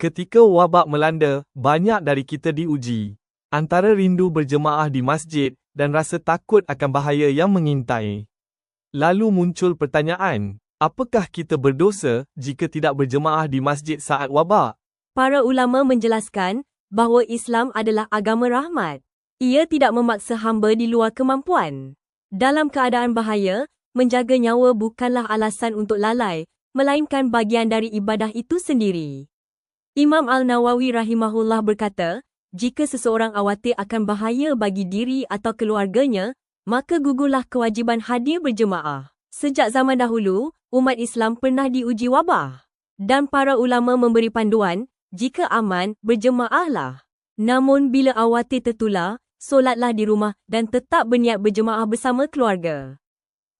Ketika wabak melanda, banyak dari kita diuji. Antara rindu berjemaah di masjid dan rasa takut akan bahaya yang mengintai. Lalu muncul pertanyaan, apakah kita berdosa jika tidak berjemaah di masjid saat wabak? Para ulama menjelaskan bahawa Islam adalah agama rahmat. Ia tidak memaksa hamba di luar kemampuan. Dalam keadaan bahaya, menjaga nyawa bukanlah alasan untuk lalai, melainkan bagian dari ibadah itu sendiri. Imam Al-Nawawi rahimahullah berkata, jika seseorang khawatir akan bahaya bagi diri atau keluarganya, maka gugurlah kewajiban hadir berjemaah. Sejak zaman dahulu, umat Islam pernah diuji wabah. Dan para ulama memberi panduan, jika aman, berjemaahlah. Namun bila khawatir tertular, solatlah di rumah dan tetap berniat berjemaah bersama keluarga.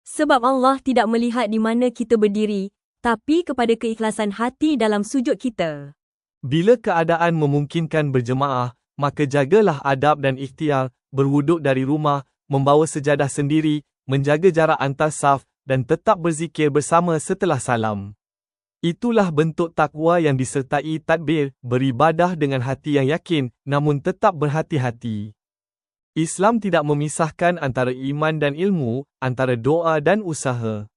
Sebab Allah tidak melihat di mana kita berdiri, tapi kepada keikhlasan hati dalam sujud kita. Bila keadaan memungkinkan berjemaah, maka jagalah adab dan ikhtiar, berwuduk dari rumah, membawa sejadah sendiri, menjaga jarak antar saf dan tetap berzikir bersama setelah salam. Itulah bentuk takwa yang disertai tadbir, beribadah dengan hati yang yakin namun tetap berhati-hati. Islam tidak memisahkan antara iman dan ilmu, antara doa dan usaha.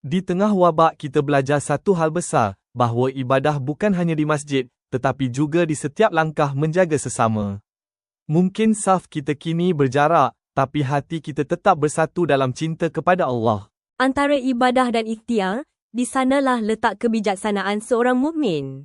Di tengah wabak kita belajar satu hal besar, bahawa ibadah bukan hanya di masjid, tetapi juga di setiap langkah menjaga sesama. Mungkin saf kita kini berjarak, tapi hati kita tetap bersatu dalam cinta kepada Allah. Antara ibadah dan ikhtiar, di sanalah letak kebijaksanaan seorang mukmin.